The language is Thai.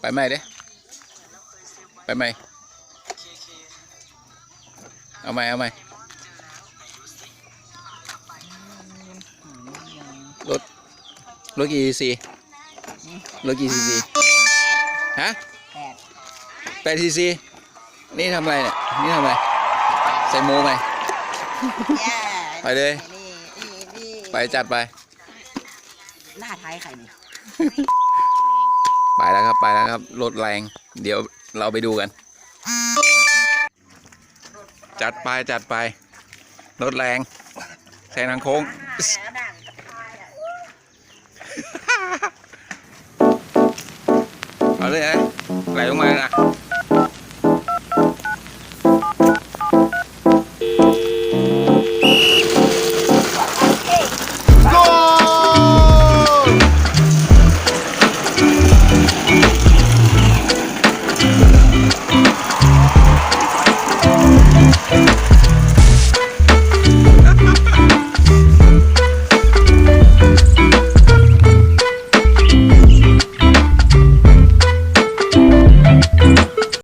ไปไหมเด้ไปไหมเอาไหมเอาไหมรถรถกี่ซีซีรถกี่ซีซีฮะแปดแปดซีซีนี่ทำอะไรเนี่ยนี่ทำอะไรใส่โมไหมแย่ไปเลยนี่นี่นี่ไปจัดไป หน้าท้ายใครนี่ ไปแล้วครับไปแล้วครับรถแรง เดี๋ยวเราไปดูกัน จัดไปจัดไปรถแรงแซงทางโค้งด่างกับท้ายอะเอาเลยนะไหลลงมานะ